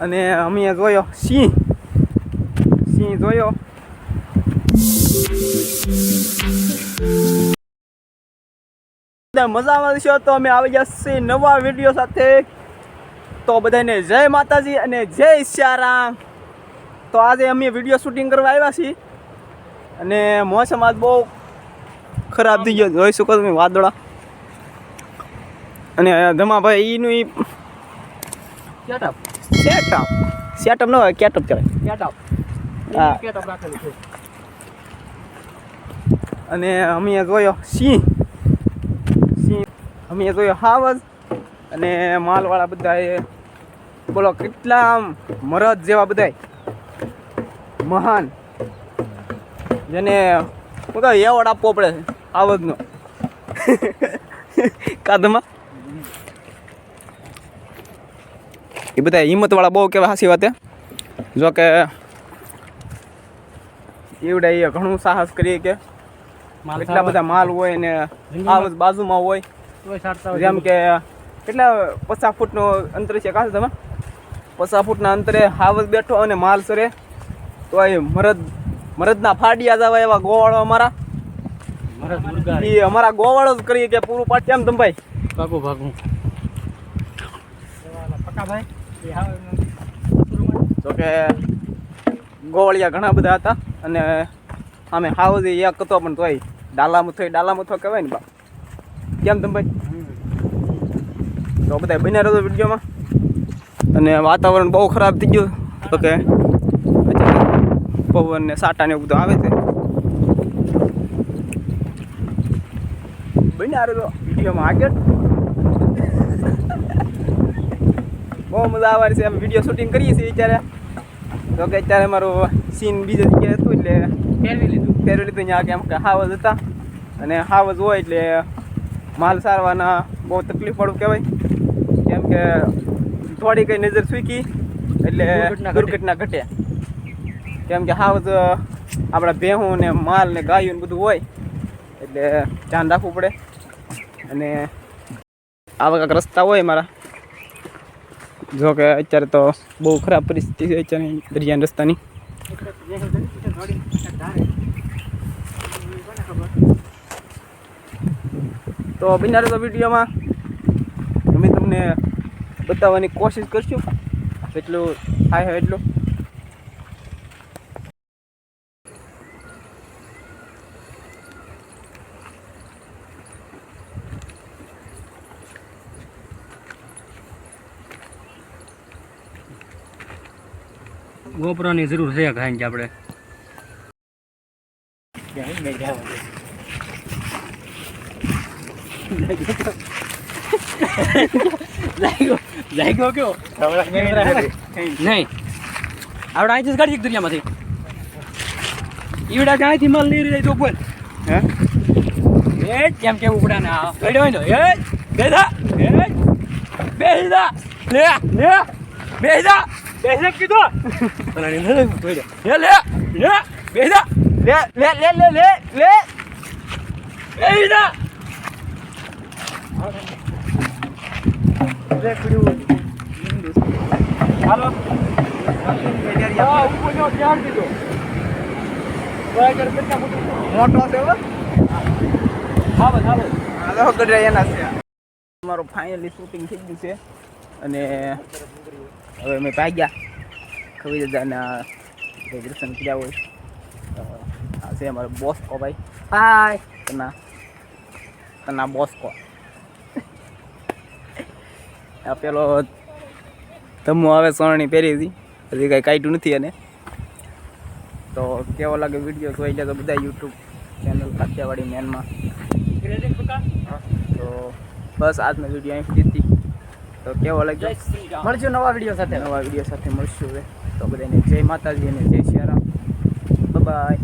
અને અમે જોયો, સિંહ. સિંહ જોયો. મજામાં છો? તો અમે આવી જશે નવા વીડિયો સાથે. તો બધાને જય માતાજી અને જય શ્યારામ તો આજે અમે વીડિયો શૂટિંગ કરવા આવ્યા છીએ. અને મોસમ આજ બહુ ખરાબ થઈ ગયો. જોઈ શકો તમે વાદળા. અને ધમાભાઈ એનું કેટઅપ સેટઅપ. સેટઅપ ન હોય કેટઅપ કહેવાય. કેટઅપ હા. કેટઅપ રાખેલું છે. અને અમે જોયો સિંહ. સિંહ. અમે જોયો હાવજ. અને માલવાળા બધા એ બોલો કેટલા મરદ જેવા બધા મહાન. જેને હું તો એવોર્ડ આપવો પડે છે હાવજનો. કાદમાં. એ બધા હિંમતવાળા બહુ કહેવાય હાસી વાતે. જો કે એવડે એ ઘણું સાહસ કરીએ કે એટલા બધા માલ હોય ને આ બાજુમાં હોય. તોય સાડતા હોય જેમ કે કેટલા પચાસ ફૂટનું અંતર છે કાશે તમે? પચાસ ફૂટના અંતરે હાવજ બેઠો અને માલ સરે. તો એ મરદ મરદના ફાડિયા જવા એવા ગોવાળો અમારા. એ અમારા ગોવાળો જ કરીએ કે પૂરું પાટ કેમ તમે ભાઈ? ભાગું ભાગું. પક્કા ભાઈ? તો કે ગોવાળિયા ઘણા બધા હતા અને અમે હાવજ એક હતો પણ તોય ડાલામુથો ડાલામુથો કહેવાય ને બા. કેમ તમે? ભાઈ તો બધા બન્યા રહ્યો વિડીયોમાં. અને વાતાવરણ બહુ ખરાબ થઈ ગયું. તો કે પવન ને સાટા ને એવું બધું આવે છે. બન્યા રહ્યો વિડીયોમાં આગળ. બહુ મજા આવવાની છે. અમે વીડિયો શૂટિંગ કરીએ છીએ અત્યારે. તો કે અત્યારે મારું સીન બીજે જગ્યાએ હતું એટલે ફેરવી લીધું. ફેરવી લીધું. ત્યાં કેમ કે હાવજ હતા. અને હાવજ હોય એટલે માલ સારવાના બહુ તકલીફ વાળું કહેવાય. કેમ કે થોડી કઈ નજર સૂકી એટલે દુર્ઘટના ઘટે. કેમ કે હાવજ આપણા ભેહું ને માલ ને ગાયું ને બધું હોય એટલે ધ્યાન રાખવું પડે. અને આવા કાંઈક રસ્તા હોય મારા. જો કે અત્યારે તો બહુ ખરાબ પરિસ્થિતિ છે અત્યારે દરિયાના રસ્તાની. તો બિનારે તો વિડીયોમાં અમે તમને બતાવવાની કોશિશ કરશું. જેટલું થાય એટલું. ગોપરોની જરૂર છે ખાઈને આપણે. નહીં. આપણે અહીંથી જ કાઢી દુનિયામાંથી ઈવડા ક્યાંયથી માલ નહીં રહી તો બોલ હે? એ કેમ કે ઉપડા ને હોય ને એ બેસા. એ બેસા લે લે. બેસા બેસા કીધો? તને નહીં લાગ્યું લે લે લે બેસા. લે લે લે લે લે લે. બેસા હાલો. હા ઉપર નો ધ્યાન દીધો. બરાબર કેટલા મોટો છે હો હા બસ હાલો. હાલો એના છે. અમારું ફાઇનલી શૂટિંગ થઈ ગયું છે. અને હવે અમે ભાગ્યા. કવિ દાદાના દર્શન કર્યા હોય. તો આ છે અમારો બોસ્કો ભાઈ. હાય તના તના બોસ્કો. આ પેલો ધમ્મો આવે સોરણી પહેરી હતી હજી કાંઈ કાઢ્યું નથી એને. તો કેવો લાગે વીડિયો જોઈ લે તો બધા યુટ્યુબ ચેનલ કાઠિયાવાડી મેનમાં. તો બસ આજનો વીડિયો અહીં સુધી તો કેવો લાગ્યો? મળશું નવા વીડિયો સાથે. નવા વીડિયો સાથે મળશું હવે. તો બધાને જય માતાજી અને જય શ્રી રામ. બાય